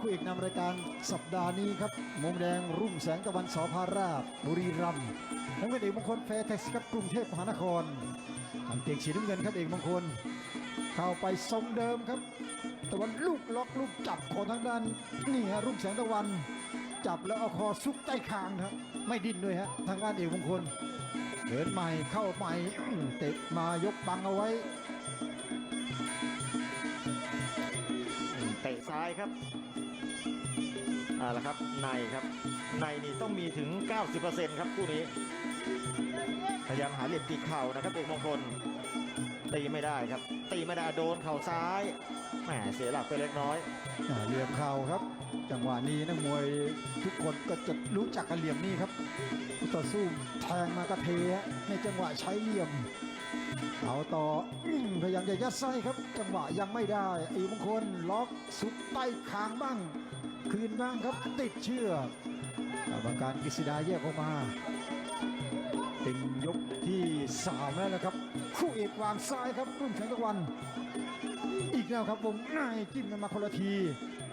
คู่เอกนำรายการสัปดาห์นี้ครับมุมแดงรุ่งแสงตะวันสอพาราชบุรีรัมย์น้ำเงินเอกมงคลแฟร์เท็กซ์ครับกรุงเทพมหานครทางเกงสีน้ำเงินครับเอกมงคล เข้าไปทรงเดิมครับตะวันลูกล็อกลูกจับของทางด้านนี่ฮะรุ่งแสงตะวัน จับแล้วเอาคอซุกใต้คางครับไม่ดิ้นด้วยฮะทางด้านเอกมงคลเดินใหม่เข้าใหม่เตะมายกบังเอาไว้เตะซ้ายครับ อาละครับในครับ ในนี่ต้องมีถึง 90%ครับคู่นี้ พยายามหาเหลี่ยมตีเข่านะครับเอกมงคล ตีไม่ได้ครับ ตีไม่ได้โดนเข่าซ้ายแหมเสียหลักไปเล็กน้อยอ่าเหลี่ยมเข่าครับ จังหวะนี้นักมวยทุกคนก็จะรู้จักกันเหลี่ยมนี้ครับคู่ต่อสู้แทงมากระเทะในจังหวะใช้เหลี่ยมเอาต่ออื้อพยายามจะยัดไส้ครับ จังหวะยังไม่ได้อีมงคลล็อกสุดใต้คางบ้าง คืนบ้างครับติดเชือกกรรมการกฤษดาแยกออกมาเป็นยกที่สามแล้วนะครับ คู่เอกวางซ้ายครับรุ่งแสงตะวัน อีกแล้วครับวงในจิ้มกันมาคนละที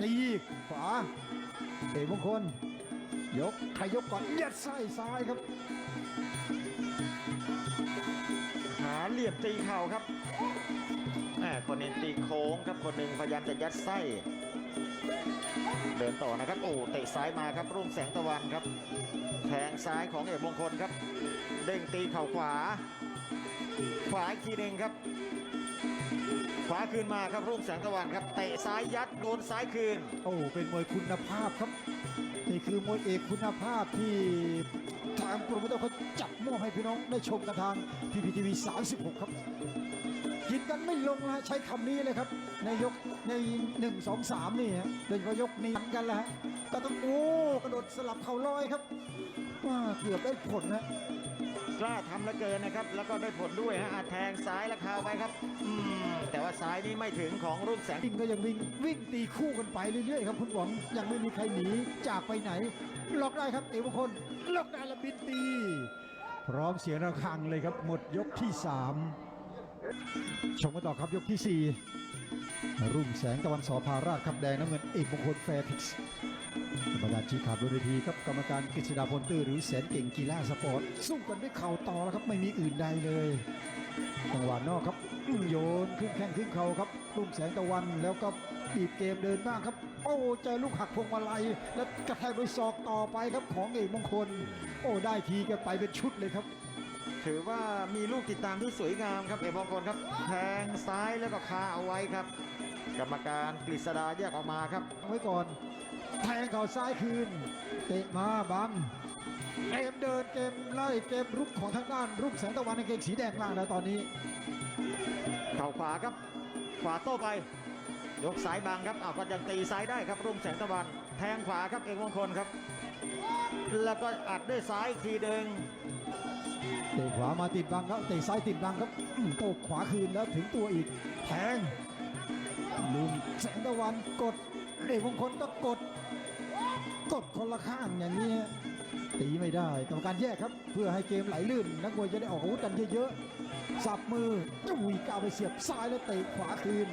ตีขวาเตะมงคลยกใครยกก่อนยัดไส้ซ้ายครับ หาเหลี่ยมตีเข่าครับแหมคนหนึงตีโค้งครับคนหนึ่งพยายามจะยัดไส้ เดินต่อนะครับ โอ้เตะซ้ายมาครับรุ่งแสงตะวันครับแทงซ้ายของเอกมงคลครับ เด้งตีเข่าขวา ขวาอีกทีหนึ่งครับ ขวาคืนมาครับรุ่งแสงตะวันครับเตะซ้ายยัดโดนซ้ายคืน โอ้เป็นมวยคุณภาพครับ นี่คือมวยเอกคุณภาพที่ทางโปรโมเตอร์เขาจับมอบให้พี่น้องได้ชมกันทางพีพีทีวี36 ครับกินกันไม่ลงนะใช้คำนี้เลยครับในยก ใน1 2 3นี่ฮะโดยเฉพาะยกนี้กันแล้วฮะก็ต้องโอ้กระโดดสลับเข่าลอยครับว่าเกือบได้ผลนะกล้าทำเหลือเกินนะครับ แล้วก็ได้ผลด้วยฮะอะแทงซ้ายแล้วคาไว้ครับอืมแต่ว่าซ้ายนี้ไม่ถึงของรุ่งแสงวิ่งก็ยังวิ่งวิ่งตีคู่กันไปเรื่อยๆครับคุณหวังยังไม่มีใครหนีจากไปไหนล็อกได้ครับเต๋มงคลล็อกได้และบินตี พร้อมเสียงระฆังเลยครับ หมดยกที่ 3 ชมกันต่อครับยกที่ 4 รุ่งแสงตะวันสอพาราชครับแดงน้ำเงินเอกมงคลแฟร์ทิกส์กรรมการชี้ขาดบนเวทีครับกรรมการกฤษดาพลตื้อหรือแสนเก่งกีฬาสปอร์ตสู้กันด้วยเข่าต่อแล้วครับไม่มีอื่นใดเลยจังหวะนอกครับโยนขึ้นแข้งขึ้นเข่าครับรุ่งแสงตะวันแล้วก็บีบเกมเดินบ้างครับ โอ้เจอลูกหักพวงมาลัยแล้วกระแทกด้วยศอกต่อไปครับของเอกมงคล โอ้ได้ทีแกไปเป็นชุดเลยครับ ถือว่ามีลูกติดตามที่สวยงามครับเอกมงคลครับ แทงซ้ายแล้วก็คาเอาไว้ครับ กรรมการกฤษดาแยกออกมาครับเอาไว้ก่อน แทงเข่าซ้ายคืน เตะมาบังเกมเดินเกมไล่เกมรุกของทางด้านรุ่งแสงตะวันในเกงสีแดงล่างแล้วตอนนี้ เข่าขวาครับ ขวาโต้ไป ยกซ้ายบังครับอ้าวก็ยังตีซ้ายได้ครับ รุ่งแสงตะวัน แทงขวาครับเอกมงคลครับ แล้วก็อัดด้วยซ้ายอีกทีหนึ่ง เตะขวามาติดบังครับเตะซ้ายติดบังครับโตกขวาคืนแล้วถึงตัวอีก แทงลุงแสงตะวันกดเอกมงคลก็กด กดคนละข้างอย่างนี้ตีไม่ได้กรรมการแยกครับ เพื่อให้เกมไหลลื่น นักมวยจะได้ออกอาวุธกันเยอะๆ สับมือจุ้ยก้าวไปเสียบซ้ายแล้วเตะขวาคืน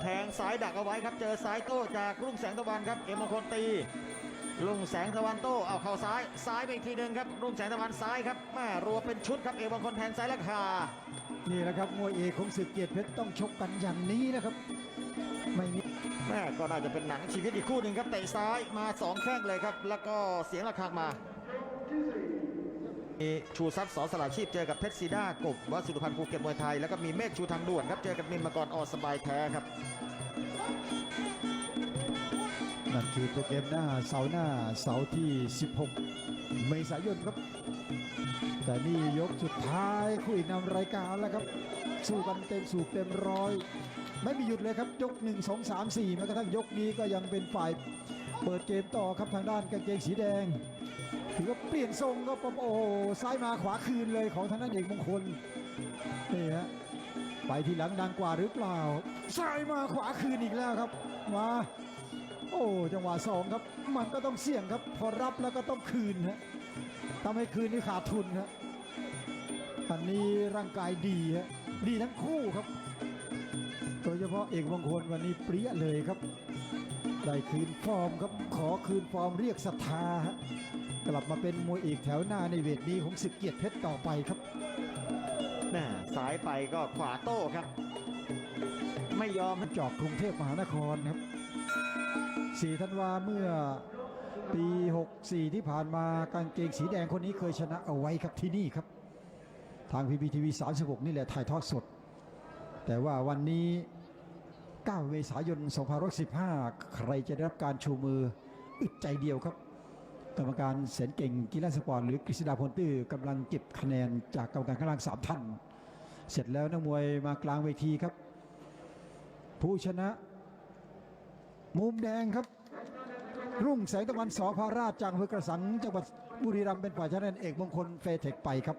แทงซ้ายดักเอาไว้ครับ เจอซ้ายโต้จากรุ่งแสงตะวันครับ เอกมงคลตี รุ่งแสงตะวันโต้เอาเข่าซ้าย ซ้ายไปอีกทีหนึ่งครับรุ่งแสงตะวันซ้ายครับแม่รัวเป็นชุดครับเอกมงคลแทงซ้ายและคานี่แหละครับมวยเอกของศึกเกียรติเพชรต้องชกกันอย่างนี้นะครับ ไม่มีแม่ก็น่าจะเป็นหนังชีวิตอีกคู่หนึ่งครับเตะซ้ายมาสองแข้งเลยครับ แล้วก็เสียงระฆังมามีชูซับสอสละชีพเจอกับเพชรซีด้ากบวัดสุรพันธ์ภูเก็ตมวยไทยแล้วก็มีเมฆชูทางด่วนครับเจอกับมินมากรออสบายแท้ครับ นั่นคือโปรแกรมหน้าเสาร์หน้าเสาร์ที่ 16 เมษายนครับ แต่นี่ยกสุดท้ายคู่อีกนำรายการแล้วครับ สู้กันเต็มสูบเต็มร้อย ไม่มีหยุดเลยครับ ยก 1 2 3 4แม้กระทั่งยกนี้ก็ยังเป็นฝ่ายเปิดเกมต่อครับทางด้านกางเกงสีแดงถือว่าเปลี่ยนทรงก็ปะโอ้โหซ้ายมาขวาคืนเลยของทางด้านเอกมงคลนี่ฮะไปทีหลังดังกว่าหรือเปล่าซ้ายมาขวาคืนอีกแล้วครับมา โอ้จังหวะสองครับ มันก็ต้องเสี่ยงครับ พอรับแล้วก็ต้องคืนฮะทำให้คืนนี่ขาดทุนฮะอันนี้ร่างกายดีฮะดีทั้งคู่ครับโดยเฉพาะเอกมงคลวันนี้เปรี้ยเลยครับได้คืนฟอร์มครับขอคืนฟอร์มเรียกศรัทธาฮะกลับมาเป็นมวยเอกแถวหน้าในเวทนี้ของศึกเกียรติเพชรต่อไปครับแม่ซ้ายไปก็ขวาโต้ครับ ไม่ยอมจอกกรุงเทพมหานครครับ 4ธันวาเมื่อปี 64 ที่ผ่านมากางเกงสีแดงคนนี้เคยชนะเอาไว้ครับที่นี่ครับ ทางพีพีทีวี36 นี่แหละถ่ายทอดสด แต่ว่าวันนี้ 9 เมษายน 2515 ใครจะได้รับการชูมืออึดใจเดียวครับ กรรมการแสนเก่งกีฬาสปอร์ตหรือกฤษดาพลตื้อกำลังเก็บคะแนนจากกรรมการข้างล่างสามท่าน เสร็จแล้วนักมวยมากลางเวทีครับ ผู้ชนะ มุมแดงครับ รุ่งแสงตะวันสอพาราชจากอำเภอกระสังจังหวัดบุรีรัมย์เป็นฝ่ายชนะเอกมงคลเฟเทคไปครับ